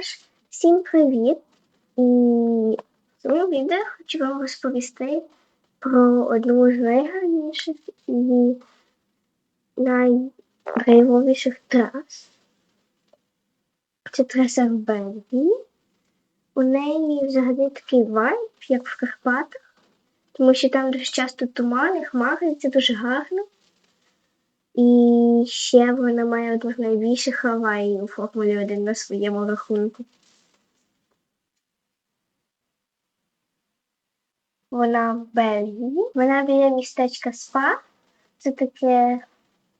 ж, всім привіт! І в цьому відео хочу вам розповісти про одну з найгарніших і найдрайвовіших трас. Це траса в Бельгії. У неї взагалі такий вайб, як в Карпатах, тому що там дуже часто тумани, хмари, і це дуже гарно. І ще вона має одну з найбільших аварій у Формулі 1 на своєму рахунку. Вона в Бельгії. Вона біля містечка Спа. Це таке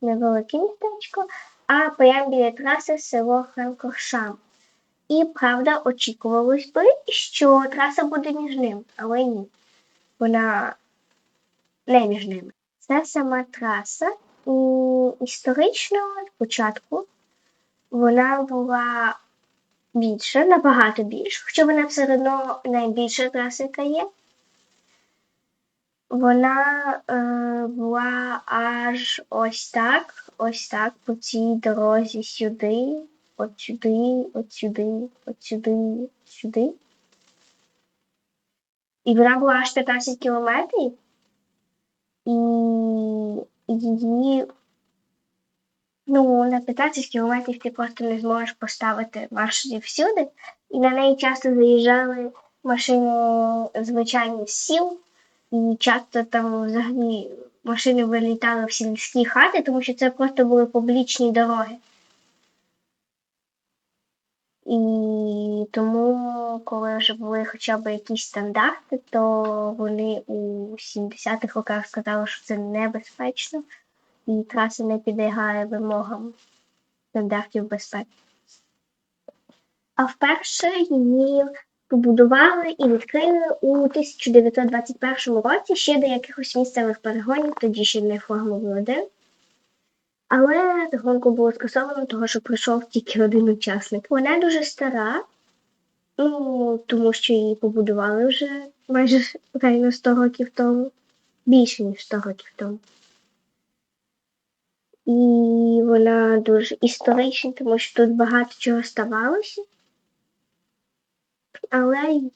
невелике містечко, а прямо біля траси село Франкоршам. І правда, очікувалось би, що траса буде між ними, але ні. Вона не між ними. Це сама траса. І історично спочатку вона була більша, набагато більша, хоча вона все одно найбільша траса, яка є. Вона е, була аж ось так, ось так по цій дорозі сюди, от сюди, от сюди, от сюди, сюди. І вона була аж 15 кілометрів. І її ну, на 15 кілометрів ти просто не зможеш поставити маршрутів всюди. І на неї часто заїжджали машини звичайні сіл, і часто там взагалі машини вилітали в сільські хати, тому що це просто були публічні дороги. І тому, коли вже були хоча б якісь стандарти, то вони у 70-х роках сказали, що це небезпечно, і траса не підлягає вимогам стандартів безпеки. А вперше її побудували і відкрили у 1921 році ще до якихось місцевих перегонів, тоді ще не Формули 1. Але гонку було скасовано, того що прийшов тільки один учасник. Вона дуже стара, ну тому що її побудували вже майже реально 100 років тому, більше ніж 100 років тому. І вона дуже історична, тому що тут багато чого ставалося. Але її,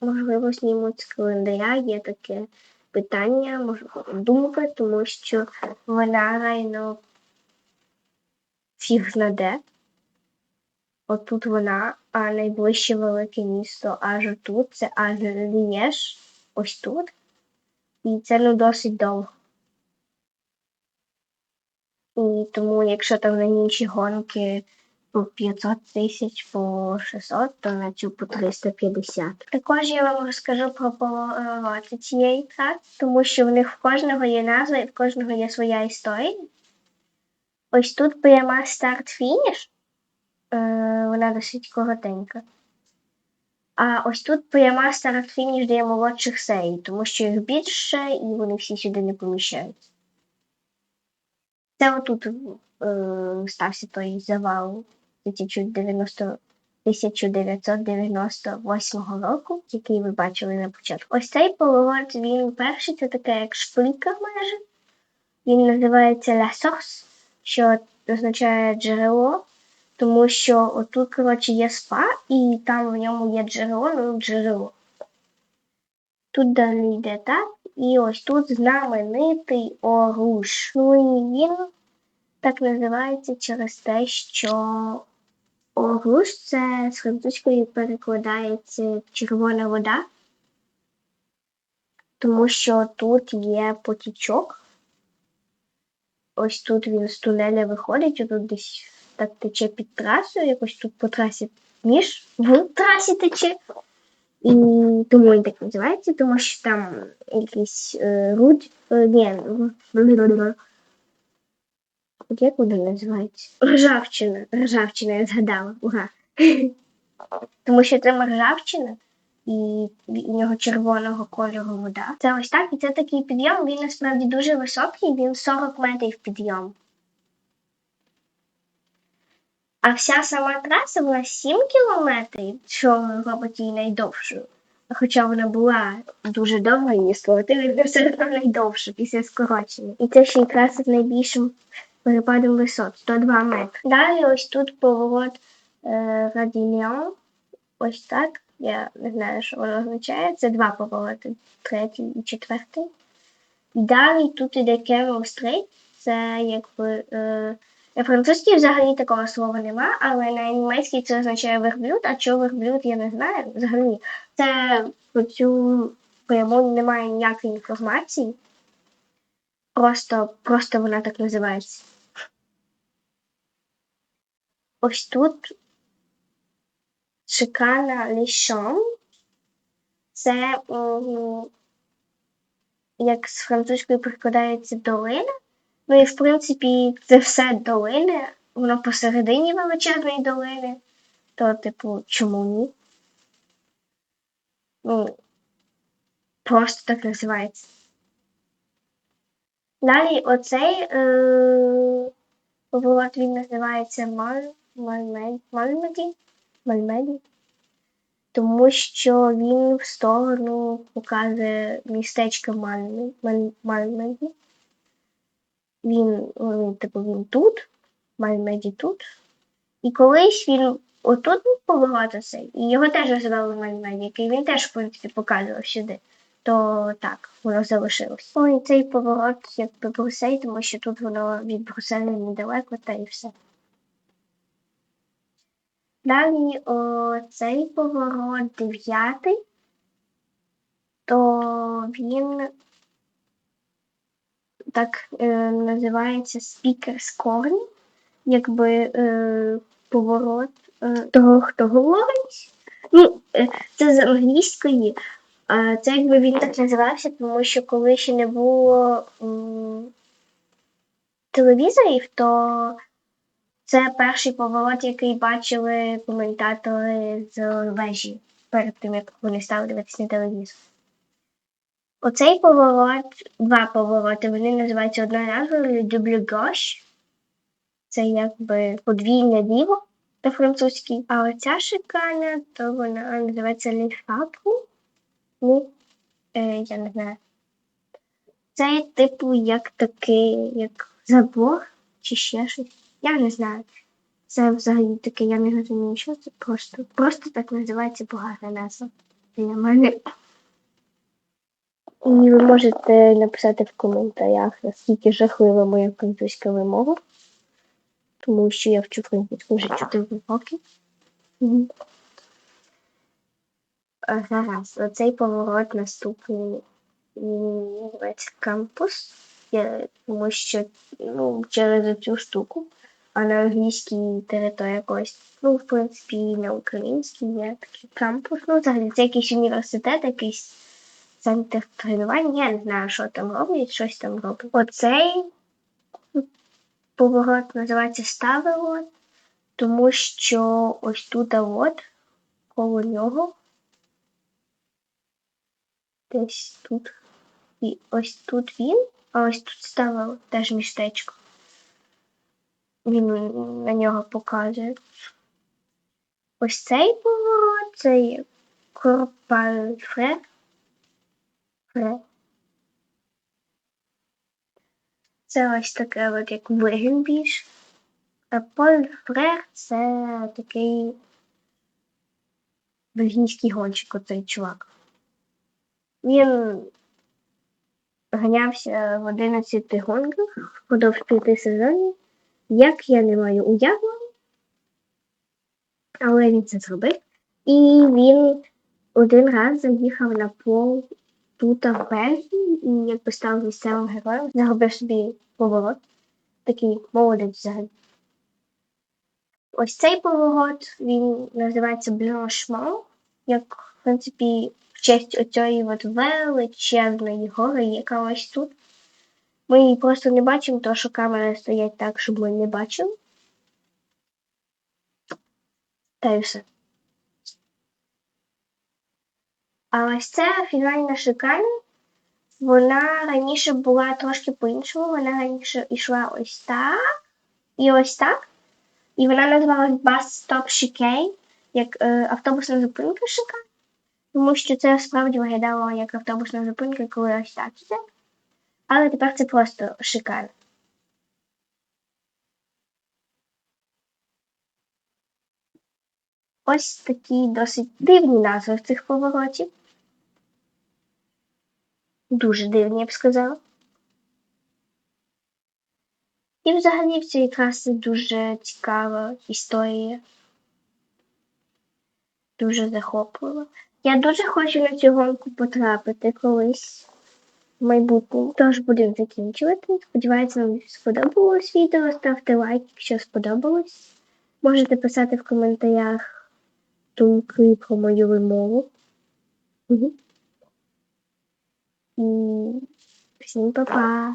можливо, знімуть з календаря, є таке питання, можливо, думка, тому що вона реально фіг знаде. Отут вона, а найближче велике місто аж тут, це аж Лієш, ось тут. І це ну досить довго. І тому, якщо там на інші гонки по 500 тисяч, по 600, то на цю по 350. Також я вам розкажу про повороти цієї траси, тому що в них в кожного є назва і в кожного є своя історія. Ось тут пряма старт-фініш, е, вона досить коротенька. А ось тут пряма старт-фініш для молодших серій, тому що їх більше і вони всі сюди не поміщаються. Це отут е, стався той завал 1998 року, який ви бачили на початку. Ось цей поворот, він перший, це таке як шпилька майже. Він називається Source що означає джерело, тому що отут, коротше, є спа, і там в ньому є джерело, ну джерело. Тут далі йде так, і ось тут знаменитий оруш. Ну і він так називається через те, що оруш це з французької перекладається червона вода, тому що тут є потічок. Ось тут він з тунеля виходить, тут десь так тече під трасою, якось тут по трасі між в трасі тече. І тому він так називається, тому що там якийсь е, руд. Е, ні, як воно називається? Ржавчина. Ржавчина, я згадала. Ура. Тому що це ржавчина і у нього червоного кольору вода. Це ось так, і це такий підйом, він насправді дуже високий, він 40 метрів підйом. А вся сама траса була 7 кілометрів, що робить її найдовшою. Хоча вона була дуже довга, її скоротили, все одно найдовше після скорочення. І це ще й траса з найбільшим перепадом висот 102 метри. Далі ось тут поворот е, Радініон. Ось так. Я не знаю, що воно означає. Це два повороти, третій і четвертий. І далі тут іде Camel Straight. Це якби. Е, на французькій взагалі такого слова нема, але на німецькій це означає верблюд, а що верблюд, я не знаю. Взагалі, це про цю пряму немає ніякої інформації. Просто, просто вона так називається. Ось тут шикарна лішон. Це як з французької прикладається долина. Ну і в принципі це все долини, воно посередині величезної долини. То, типу, чому ні? Ну, просто так називається. Далі оцей е, поворот він називається Мал, Мальмеді, Мальмеді, Мальмеді, тому що він в сторону показує містечко Мальмеді. Він, він, типу, він тут, Мальмеді тут. І колись він отут був цей, і його теж називали Мальмеді, який він теж, в принципі, показував сюди. То так, воно залишилось. Ой, цей поворот якби Брусей, тому що тут воно від Брюсселя недалеко, та і все. Далі о, цей поворот дев'ятий, то він так е, називається Speaker's Corner, якби е, поворот е, того, хто говорить. Ну, е, це з англійської. А це якби він так називався, тому що коли ще не було м, телевізорів, то це перший поворот, який бачили коментатори з вежі перед тим, як вони стали дивитися на телевізор. Оцей поворот, два повороти, вони називаються одною назвою Double Це якби подвійне ліво на французькій. А оця шикарна, то вона називається Ліфаку. Ну, е, я не знаю. Це типу як такий, як забор чи ще щось. Я не знаю. Це взагалі таке, я не розумію, що це просто. Просто так називається погана назва для мене. І ви можете написати в коментарях, наскільки жахлива моя французька вимова, тому що я вчу французьку вже 4 роки. Зараз оцей поворот наступний називається кампус, тому що ну, через цю штуку, а на англійській території якось, ну, в принципі, на українській є такий кампус. Ну, взагалі, це якийсь університет, якийсь центр тренувань. Я не знаю, що там роблять, щось там роблять. Оцей поворот називається Ставелот, тому що ось тут от коло нього. Десь тут. І ось тут він, а ось тут ставило теж містечко. Він на нього показує. Ось цей поворот, це є Корпальфре. Фре. Це ось таке от як вигін більш. А Поль Фрер це такий бельгійський гонщик, оцей чувак. Він ганявся в 11 гонках впродовж п'яти сезонів. Як я не маю уявлення, але він це зробив. І він один раз заїхав на пол тут в Бельгії і якби став місцевим героєм, заробив собі поворот. Такий молодець взагалі. Ось цей поворот він називається Blanchement, як в принципі в честь оцієї от величезної гори, яка ось тут. Ми її просто не бачимо, тому що камери стоять так, щоб ми не бачили. Та й все. А ось ця фінальна шикарня, вона раніше була трошки по-іншому. Вона раніше йшла ось так і ось так. І вона називалась Bus Stop Chicane, як е, автобусна зупинка шикарна. Тому що це справді виглядало як автобусна зупинка, коли ось так іде. Але тепер це просто шикарно. ось такі досить дивні назви цих поворотів. Дуже дивні, я б сказала. І взагалі в цій траси дуже цікава історія. Дуже захоплива. Я дуже хочу на цю гонку потрапити колись в майбутньому. Тож будемо закінчувати. Сподіваюся, вам сподобалось відео. Ставте лайк, якщо сподобалось. Можете писати в коментарях думки про мою вимову. Мгм. І всім па-па!